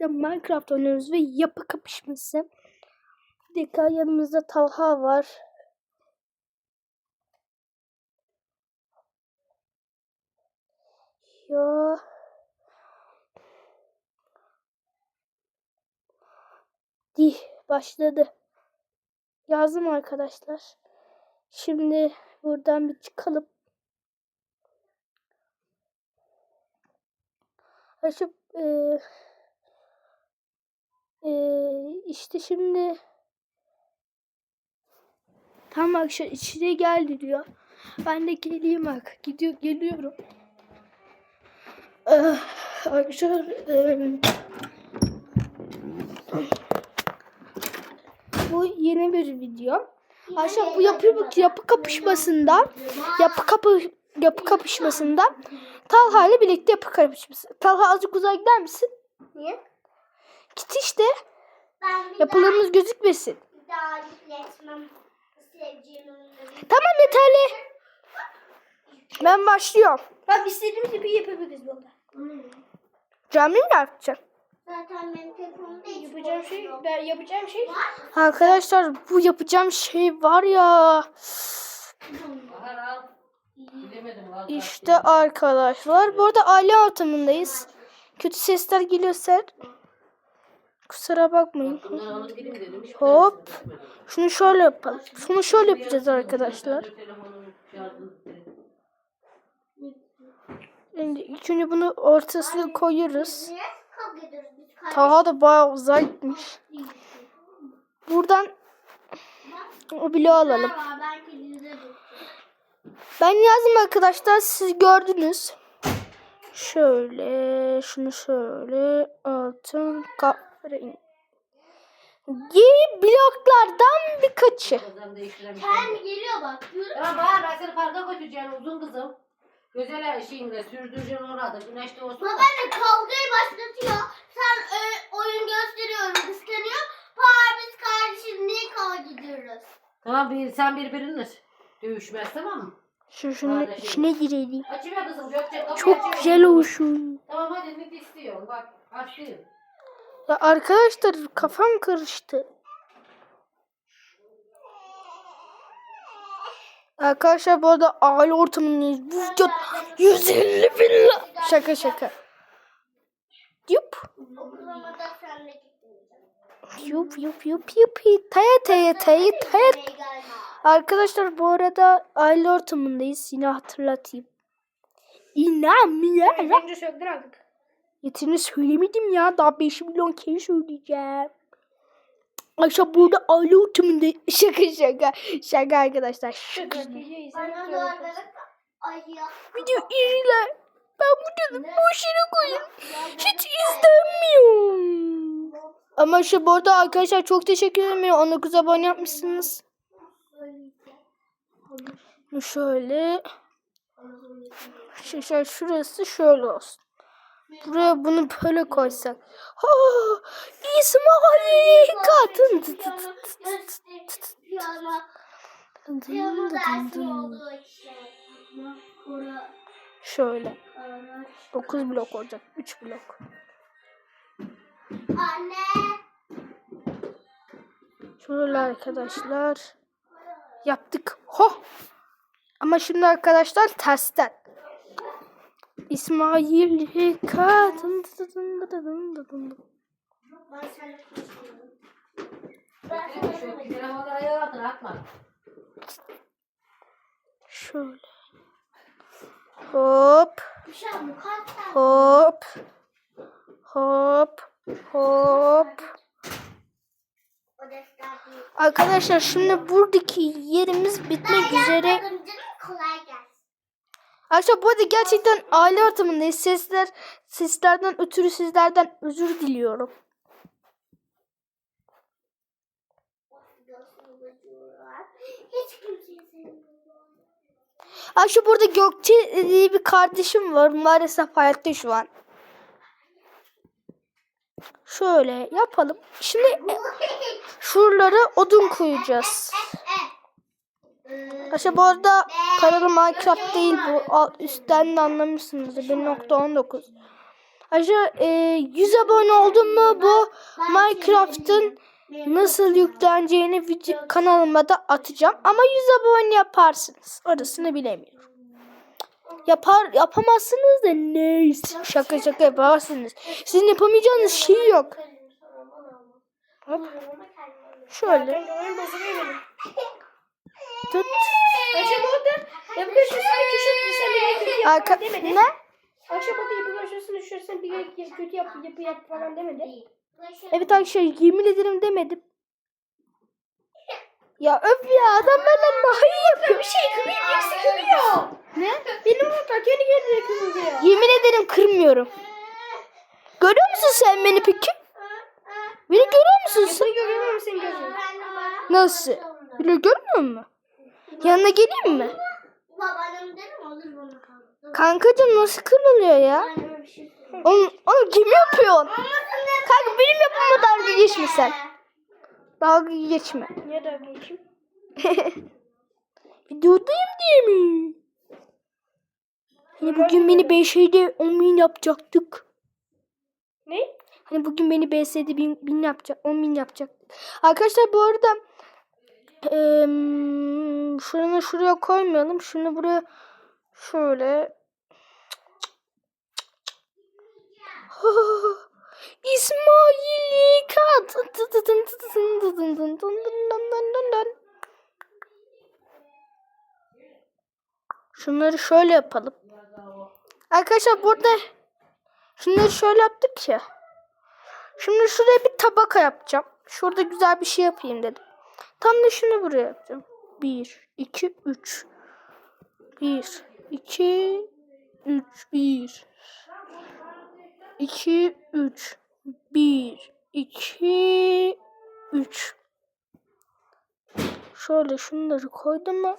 birlikte Minecraft oynuyoruz ve yapı kapışması. Bir dakika yanımızda Talha var. Ya. Di başladı. Yazdım arkadaşlar. Şimdi buradan bir çıkalım. Açıp eee eee, işte şimdi tam akşam içine geldi diyor. Ben de geleyim bak. Gidiyor geliyorum. Eh, Arkadaşlar eee, bu yeni bir video. Arkadaşlar bu yapı yapı kapışmasında yapı kapı yapı kapışmasında Talha ile birlikte yapı kapışması. Talha azıcık uzağa gider misin? Niye? Git işte. Yapılarımız gözükmesin. daha, yükletmem. Tamam yeterli. Ben başlıyorum. Bak istediğimiz gibi yapabiliriz burada. Cami mi yapacağım? Zaten benim telefonumda Yapacağım boş şey, ben yapacağım şey. Arkadaşlar bu yapacağım şey var ya. İşte arkadaşlar. Bu arada aile ortamındayız. Kötü sesler geliyorsa kusura bakmayın. Hop. Şunu şöyle yapalım. Şunu şöyle yapacağız arkadaşlar. Şimdi ilk önce bunu ortasına koyuyoruz. Taha da bayağı uzakmış. Buradan o bloğu alalım. Ben yazdım arkadaşlar. Siz gördünüz. Şöyle, şunu şöyle altın kahverengi bloklardan birkaçı. Kızım değiştiremiş. Kel geliyor bak. Yürü. Tamam Bahar ben seni parka götüreceğim uzun kızım. Güzel şeyinle sürdüreceğim orada. Güneşte olsun. Baba ne kavgayı başlatıyor. Sen ö- oyun gösteriyorum kıskanıyor. Par biz kardeşim niye kavga ediyoruz? Tamam bir, sen birbirinle dövüşmez tamam mı? Şu şunu içine girelim. Açıver kızım Gökçe kapıyı Çok açıver. güzel olsun. Tamam hadi ne istiyorsun bak açayım. Ya arkadaşlar kafam karıştı. Arkadaşlar bu arada aile ortamındayız. Bu video 150 bin la- Şaka şaka. Yup. Yup yup yup yup. Taya taya taya taya. Arkadaşlar bu arada aile ortamındayız. Yine hatırlatayım. İnanmıyorum. Önce söktün artık. Yetini söylemedim ya. Daha 5 milyon kere söyleyeceğim. Arkadaşlar burada aile ortamında şaka şaka. Şaka arkadaşlar. Şaka. Video izler. Ben bunu boş yere koyayım. Hiç izlenmiyor. Ama şu bu arada arkadaşlar çok teşekkür ederim. 19 abone yapmışsınız. Şöyle. Şu- şurası şöyle olsun. Buraya bunu böyle koysak. Ha, İsmail Kadın. Şöyle. araç. 9 blok olacak. 3 blok. Anne. Şöyle arkadaşlar. Yaptık. Ho! Ama şimdi arkadaşlar tersten. İsmail kadın. Ben seninle konuşuyorum. Şu telefonları ayağa atın atma. Şöyle. Hop. Hop. Hop. Hop. Arkadaşlar şimdi buradaki yerimiz bitmek üzere. Kolay gelsin. Arkadaşlar bu arada gerçekten aile ortamındayız. Sesler, seslerden ötürü sizlerden özür diliyorum. Sevmiyorum. Arkadaşlar burada Gökçe diye bir kardeşim var. Maalesef hayatta şu an. Şöyle yapalım. Şimdi şuralara odun koyacağız. Arkadaşlar bu arada paralı Minecraft değil bu. Alt, üstten de anlamışsınızdır. 1.19. Ayrıca e, 100 abone oldum mu bu Minecraft'ın nasıl yükleneceğini video kanalıma da atacağım. Ama 100 abone yaparsınız. Orasını bilemiyorum. Yapar yapamazsınız da neyse. Şaka şaka yaparsınız. Sizin yapamayacağınız şey yok. Hop. Şöyle. Tut. Akşam orada yapı köşe düşsen bir kötü yap Arka demedi. ne? Akşam orada yapı köşesine düşersen bir kere kötü yap yapı yap falan demedi. Evet arkadaşlar yemin ederim demedim. Ya öf ya adam benden daha iyi yapıyor. Bir şey kırıyor birisi kırıyor. Ne? Benim orada kendi kendine kırılıyor. Yemin ederim kırmıyorum. Görüyor musun sen beni peki? Beni görüyor musun sen? Seni görüyor musun senin gözün? Nasıl? Beni görmüyor musun? Yanına geleyim mi? Babaannem dedim olur bunu kaldı. Kankacığım nasıl kırılıyor ya? Şey. Oğlum, oğlum kim yapıyorsun? Kanka benim yapımı dalga geçme sen. Dalga geçme. Niye dalga geçeyim? Videodayım diye mi? Hani bugün beni BŞ'de 10 bin yapacaktık. Ne? Hani bugün beni BS'de 1000 bin yapacak, 10 bin yapacak. Arkadaşlar bu arada eee şunu şuraya koymayalım. Şunu buraya şöyle İsmail Kat. Şunları şöyle yapalım. Arkadaşlar burada şunları şöyle yaptık ya. Şimdi şuraya bir tabaka yapacağım. Şurada güzel bir şey yapayım dedim. Tam da şunu buraya yapacağım. 1, 2, 3. 1, 2, 3, 1. 2, 3. 1, 2, 3. Şöyle şunları koydum mu?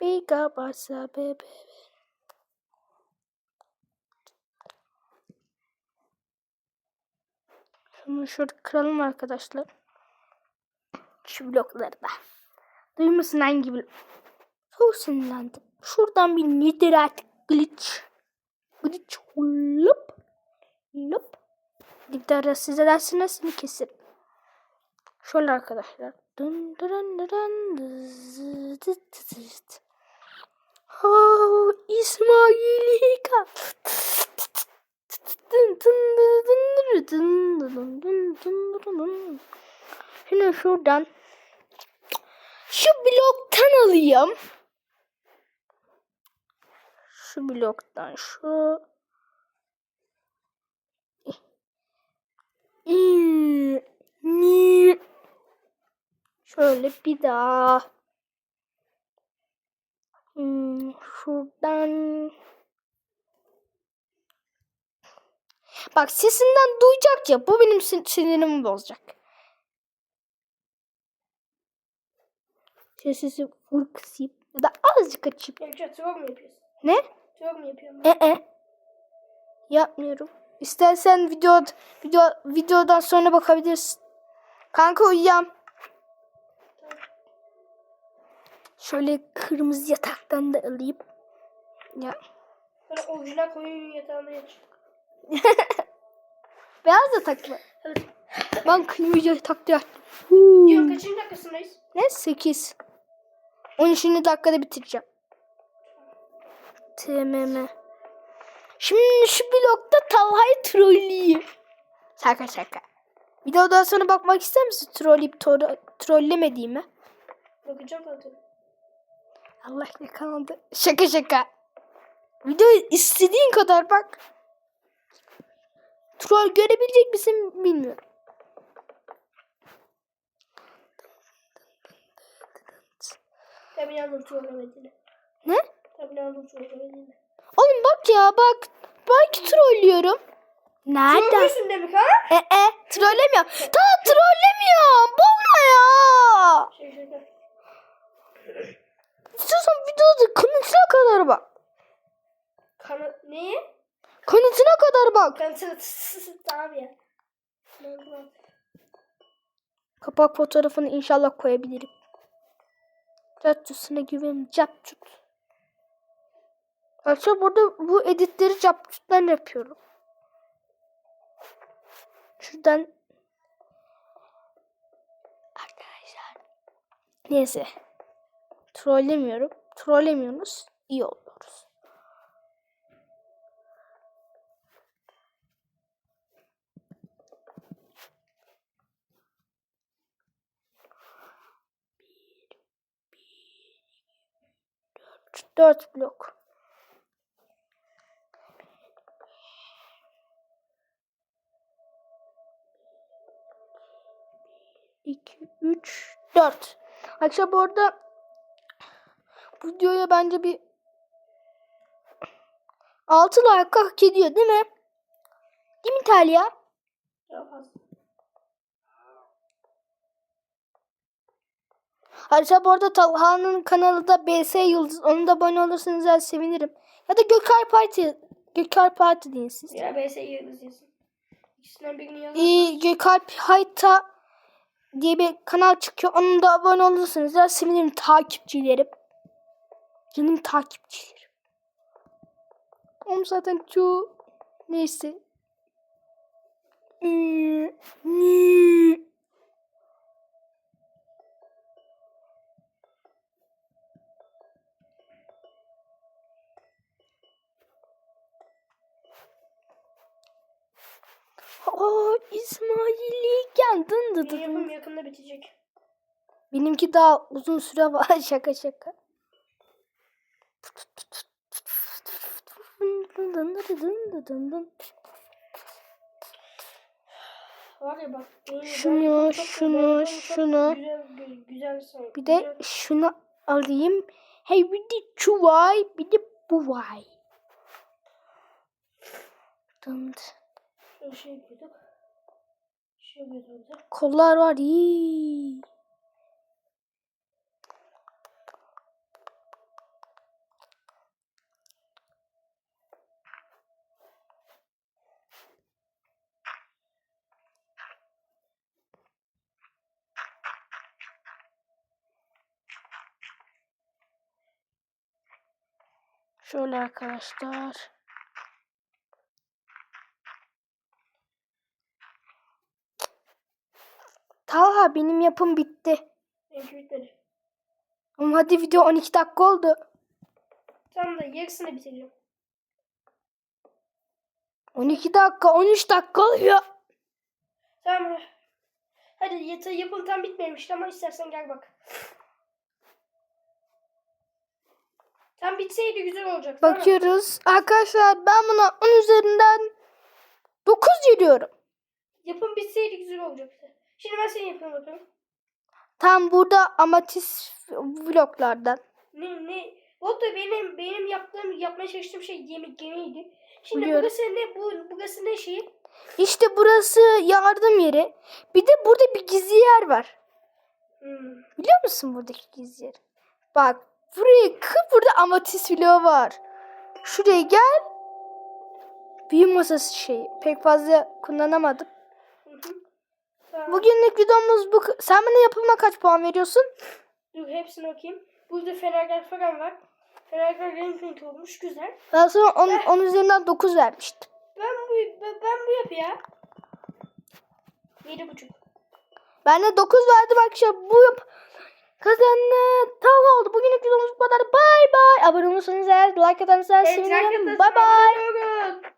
Biga basa bebe. Şunu şöyle kıralım arkadaşlar. Şu blokları da. Duymasın hangi blok? Çok sinirlendim. Şuradan bir netherite glitch. Glitch lup. Lup. Bir de ara size dersiniz seni keserim. Şöyle arkadaşlar. Dın dın dın dın dıt dıt dıt dıt. Oh, İsmailika. Dın dın dın dın dın dın dın dın dın dın. Şimdi şuradan şu bloktan alayım. Şu bloktan şu. Şöyle bir daha. Şuradan. Bak sesinden duyacak ya. Bu benim sin- sinirimi bozacak. Sesi full kısayım. Ya da azıcık açayım. Yapacağız. Troll mu yapıyorsun? Ne? Troll mu yapıyorum? E e. Yapmıyorum. İstersen video video videodan sonra bakabilirsin. Kanka uyuyam. Şöyle kırmızı yataktan da alayım. Ya. Böyle orijinal koyun yatağında yaç. Beyaz yatak mı? Evet. Ben kırmızı yatakta yattım. Diyorum kaçıncı dakikasındayız? Ne? 8. 13. dakikada bitireceğim. TMM. Şimdi şu blokta Talha'yı trolleyeyim. Şaka şaka. Videodan sonra bakmak ister misin? Trolleyip tro trollemediğimi. Bakacağım zaten. Allah yakalandı. Şaka şaka. Videoyu istediğin kadar bak. Troll görebilecek misin bilmiyorum. Tabii. Ne? Tabii. Oğlum bak ya bak. Belki trollüyorum. Nereden? Trollüyorsun demek ha? E e trollemiyorum. Ta trollemiyorum. Bulma ya. Şey şöyle. İstiyorsan videoda kanıtına kadar bak. Kana... Neye? Kanıtına kadar bak. Ben sana tamam ya. Kapak fotoğrafını inşallah koyabilirim. Radyo'suna güvenin capcut. Arkadaşlar burada bu editleri capcuttan yapıyorum. Şuradan arkadaşlar neyse trollemiyorum. Trollemiyorsunuz. iyi oldu. 4 blok. İki, üç, dört. Arkadaşlar bu arada bu videoya bence bir 6 like hak ediyor değil mi? Değil mi Talia? Arkadaşlar bu arada Talha'nın kanalı da BS Yıldız. Onu da abone olursanız ben sevinirim. Ya da Gökay Parti. Gökay Parti deyin siz. Ya BS Yıldız yazın. İkisinden birini yazın. Ee, Gökalp Hayta diye bir kanal çıkıyor. Onun da abone olursanız da sevinirim takipçilerim. Canım takipçilerim. Oğlum zaten çoğu neyse. Hmm. Aa İsmail'i geldin dı dı yapım yakında bitecek. Benimki daha uzun süre var. şaka şaka. Var ya bak. Şunu, şunu, şunu. Bir de şunu alayım. Hey bir de şu vay bir de bu vay. Şöyle şey yapıyorduk. Şey yapıyorduk orada. Kollar var. iyi. Şöyle arkadaşlar. Benim yapım bitti. Benimki bitmedi. Ama hadi video 12 dakika oldu. Tam da yarısını bitireceğim. 12 dakika 13 dakika oluyor. Tamam. Hadi yatağı yapım tam bitmemişti ama istersen gel bak. Tam bitseydi güzel olacak. Bakıyoruz. Arkadaşlar ben buna 10 üzerinden 9 veriyorum. Yapım bitseydi güzel olacaktı. Şimdi ben senin yapına bakıyorum. Tam burada amatis vloglardan. Ne ne? O da benim benim yaptığım yapmaya çalıştığım şey gemi gemiydi. Şimdi Biliyorum. burası ne bu burası ne şeyi? İşte burası yardım yeri. Bir de burada bir gizli yer var. Hmm. Biliyor musun buradaki gizli yer? Bak buraya kı burada amatis vlogu var. Şuraya gel. Büyü masası şeyi. Pek fazla kullanamadım. Tamam. Bugünlük videomuz bu. Sen bana yapıma kaç puan veriyorsun? Dur hepsini okuyayım. Burada Fenergal falan var. Fenergal Renfink olmuş güzel. Ben sana 10, 10 üzerinden 9 vermiştim. Ben bu ben, ben bu yap ya. Yedi buçuk. Ben de 9 verdim arkadaşlar. Bu yap kazandı. Tamam oldu. Bugünlük videomuz bu kadar. Bay bay. Abone olursanız eğer like atarsanız sevinirim. Bay bay. bay.